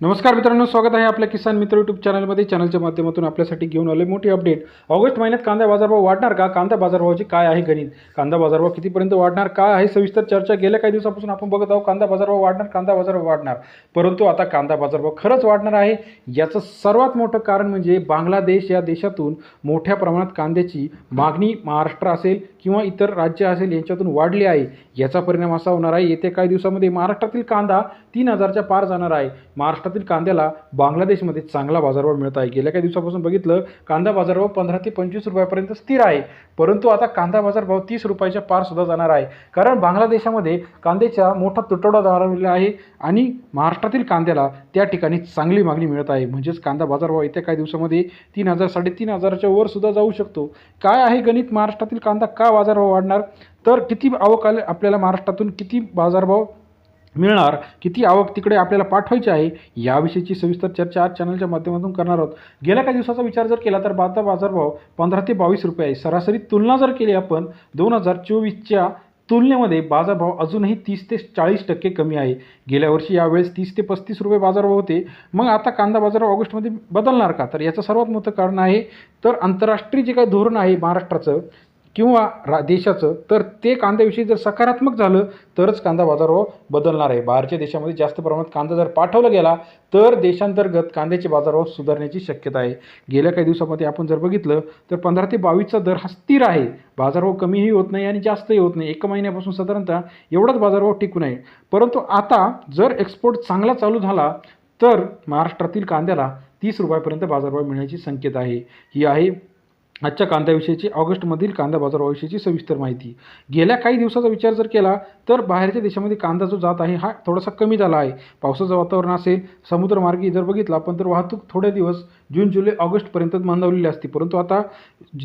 नमस्कार मित्रांनो स्वागत आहे आपल्या किसान मित्र यूट्यूब चॅनलमध्ये चॅनलच्या माध्यमातून आपल्यासाठी घेऊन आले मोठी अपडेट ऑगस्ट महिन्यात कांदा बाजारभाव वाढणार का? कांदा बाजारभावाची काय आहे गणित कांदा बाजारभाव कितीपर्यंत वाढणार? काय आहे? सविस्तर चर्चा गेल्या काही दिवसापासून आपण बघत आहोत. कांदा बाजारभाव वाढणार कांदा बाजारभाव वाढणार. परंतु आता कांदा बाजारभाव खरंच वाढणार आहे. याचं सर्वात मोठं कारण म्हणजे बांगलादेश या देशातून मोठ्या प्रमाणात कांद्याची मागणी महाराष्ट्र असेल किंवा इतर राज्य असेल यांच्यातून वाढली आहे. याचा परिणाम असा होणार आहे. येत्या काही दिवसामध्ये महाराष्ट्रातील कांदा तीन हजारच्या पार जाणार आहे. महाराष्ट्र महाराष्ट्रातील कांद्याला बांगलादेशमध्ये चांगला बाजारभाव मिळत आहे. गेल्या काही दिवसापासून बघितलं कांदा बाजारभाव पंधरा ते पंचवीस रुपयापर्यंत स्थिर आहे. परंतु आता कांदा बाजारभाव तीस रुपयाच्या पार सुद्धा जाणार आहे. कारण बांगलादेशामध्ये कांद्याचा मोठा तुटवडा झालेला आहे आणि महाराष्ट्रातील कांद्याला त्या ठिकाणी चांगली मागणी मिळत आहे. म्हणजेच कांदा बाजारभाव येत्या काही दिवसामध्ये तीन हजार साडेतीन हजाराच्या वर सुद्धा जाऊ शकतो. काय आहे गणित? महाराष्ट्रातील कांदा का बाजारभाव वाढणार? तर किती आवक आले आपल्याला महाराष्ट्रातून? किती बाजारभाव मिळणार? किती आवक तिकडे आपल्याला पाठवायची आहे? याविषयीची सविस्तर चर्चा आज चॅनलच्या माध्यमातून करणार आहोत. गेल्या काही दिवसाचा विचार जर केला तर बाता बाजारभाव पंधरा ते बावीस रुपये आहे. सरासरी तुलना जर केली आपण दोन हजार चोवीसच्या तुलनेमध्ये बाजारभाव अजूनही तीस ते चाळीस टक्के कमी आहे. गेल्या वर्षी यावेळेस तीस ते पस्तीस रुपये बाजारभाव होते. मग आता कांदा बाजारभाव ऑगस्टमध्ये बदलणार का? तर याचं सर्वात मोठं कारण आहे तर आंतरराष्ट्रीय जे काही धोरण आहे महाराष्ट्राचं किंवा रा देशाचं तर ते कांद्याविषयी जर सकारात्मक झालं तरच कांदा बाजारभाव हो बदलणार आहे. बाहेरच्या देशामध्ये जास्त प्रमाणात कांदा जर पाठवला गेला तर देशांतर्गत कांद्याचे बाजारभाव हो सुधारण्याची शक्यता आहे. गेल्या काही दिवसामध्ये आपण जर बघितलं तर पंधरा ते बावीसचा दर हा स्थिर आहे. बाजारभाव हो कमीही होत नाही आणि जास्तही होत नाही. एका महिन्यापासून साधारणतः एवढाच बाजारभाव टिकून आहे. परंतु आता जर एक्सपोर्ट चांगला चालू झाला तर महाराष्ट्रातील कांद्याला तीस रुपयापर्यंत बाजारभाव मिळण्याची संकेत आहे. ही आहे आजच्या कांद्याविषयीची ऑगस्टमधील कांदा बाजाराविषयीची सविस्तर माहिती. गेल्या काही दिवसाचा विचार जर केला तर बाहेरच्या देशामध्ये कांदा जो जात आहे हा थोडासा कमी झाला आहे. पावसाचं वातावरण असेल समुद्रमार्गी जर बघितला पण तर वाहतूक थोडे दिवस जून जुलै ऑगस्टपर्यंत मंदावलेली असते. परंतु आता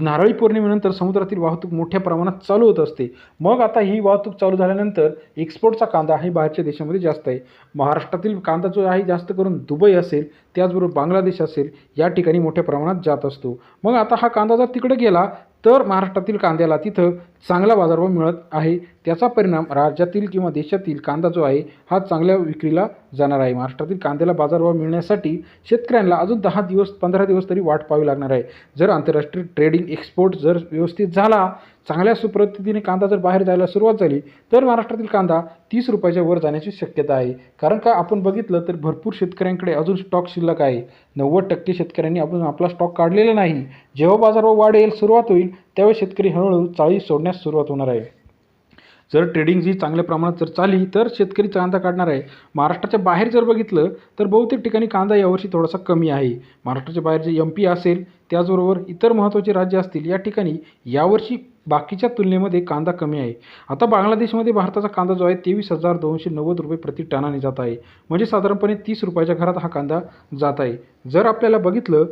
नारळी पौर्णिमेनंतर समुद्रातील वाहतूक मोठ्या प्रमाणात चालू होत असते. मग आता ही वाहतूक चालू झाल्यानंतर एक्सपोर्टचा कांदा हे बाहेरच्या देशामध्ये जास्त आहे. महाराष्ट्रातील कांदा जो आहे जास्त करून दुबई असेल त्याचबरोबर बांगलादेश असेल या ठिकाणी मोठ्या प्रमाणात जात असतो. मग आता हा कांदा जर तिकडे गेला तर महाराष्ट्रातील कांद्याला तिथं चांगला बाजारभाव मिळत आहे. त्याचा परिणाम राज्यातील किंवा देशातील कांदा जो आहे हा चांगल्या विक्रीला जाणार आहे. महाराष्ट्रातील कांद्याला बाजारभाव मिळण्यासाठी शेतकऱ्यांना अजून दहा दिवस पंधरा दिवस तरी वाट पाहावी लागणार आहे. जर आंतरराष्ट्रीय ट्रेडिंग एक्सपोर्ट जर व्यवस्थित झाला चांगल्या सुपद्धतीने कांदा जर बाहेर जायला सुरुवात झाली तर महाराष्ट्रातील कांदा तीस रुपयाच्या वर जाण्याची शक्यता आहे. कारण का? आपण बघितलं तर भरपूर शेतकऱ्यांकडे अजून स्टॉक शिल्लक आहे. नव्वद टक्के शेतकऱ्यांनी आपण आपला स्टॉक काढलेला नाही. जेव्हा बाजारभाव वाढेल सुरुवात होईल त्यावेळी शेतकरी हळूहळू चाळीस सोडण्यास सुरुवात होणार आहे. जर ट्रेडिंग जी चांगल्या प्रमाणात जर चालली तर शेतकरी कांदा काढणार आहे. महाराष्ट्राच्या बाहेर जर बघितलं तर बहुतेक ठिकाणी कांदा यावर्षी थोडासा कमी आहे. महाराष्ट्राच्या बाहेर जे एम पी असेल त्याचबरोबर इतर महत्त्वाचे राज्य असतील या ठिकाणी यावर्षी बाकीच्या तुलनेमध्ये कांदा कमी आहे. आता बांगलादेशमध्ये भारताचा कांदा जो आहे तेवीस हजार दोनशे नव्वद रुपये प्रति टनाने जात आहे. म्हणजे साधारणपणे तीस रुपयाच्या घरात हा कांदा जात आहे. जर आपल्याला बघितलं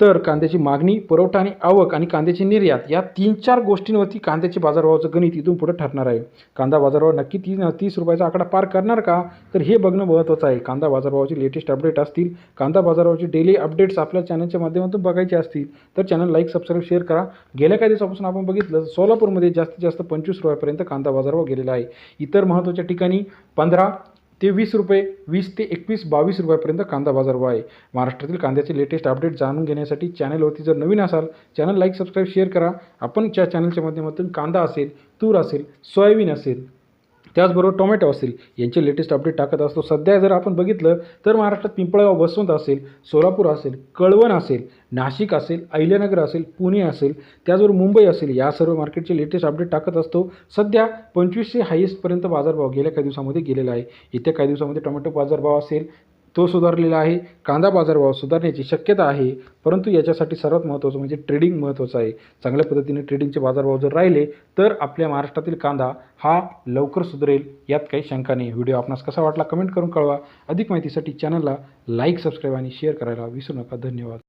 तर कांद्याची मागणी पुरवठा आणि आवक आणि कांद्याची निर्यात या तीन चार गोष्टींवरती कांद्याचे बाजारभावाचं गणित इथून पुढे ठरणार आहे. कांदा बाजारभाव नक्की तीन तीस रुपयाचा आकडा पार करणार का? तर हे बघणं महत्त्वाचं आहे. कांदा बाजारभावाचे लेटेस्ट अपडेट असतील. कांदा बाजारभावाचे डेली अपडेट्स आपल्या चॅनलच्या माध्यमातून बघायचे असतील. तर चॅनल लाईक सबस्क्राईब शेअर करा. गेल्या काही दिवसापासून आपण बघितलं सोलापूरमध्ये जास्तीत जास्त पंचवीस रुपयापर्यंत कांदा बाजारभाव गेलेला आहे. इतर महत्त्वाच्या ठिकाणी पंधरा ते वीस रुपये वीस ते एकवीस बावीस रुपयापर्यंत कांदा बाजारभाव आहे. महाराष्ट्रातील कांद्याचे लेटेस्ट अपडेट जाणून घेण्यासाठी चॅनलवरती जर नवीन असाल चॅनल लाईक सबस्क्राईब शेअर करा. आपण त्या चॅनलच्या माध्यमातून कांदा असेल तूर असेल सोयाबीन असेल त्याचबरोबर टोमॅटो असेल यांचे लेटेस्ट अपडेट टाकत असतो. सध्या जर आपण बघितलं तर महाराष्ट्रात पिंपळगाव वसवंत असेल सोलापूर असेल कळवण असेल नाशिक असेल अहिल्यानगर असेल पुणे असेल त्याचबरोबर मुंबई असेल या सर्व मार्केटचे लेटेस्ट अपडेट टाकत असतो. सध्या पंचवीसशे हायेस्टपर्यंत बाजारभाव गेल्या काही दिवसामध्ये गेलेला आहे. येत्या काही दिवसामध्ये टोमॅटो बाजारभाव असेल तो सुधारलेला आहे. कांदा बाजारभाव सुधारण्याची शक्यता आहे. परंतु याच्यासाठी सर्वात महत्त्वाचं म्हणजे ट्रेडिंग महत्त्वाचं आहे. चांगल्या पद्धतीने ट्रेडिंगचे बाजारभाव जर राहिले तर आपल्या महाराष्ट्रातील कांदा हा लवकर सुधारेल यात काही शंका नाही. व्हिडिओ आपणास कसा वाटला कमेंट करून कळवा. अधिक माहितीसाठी चॅनलला लाईक सबस्क्राईब आणि शेअर करायला विसरू नका. धन्यवाद.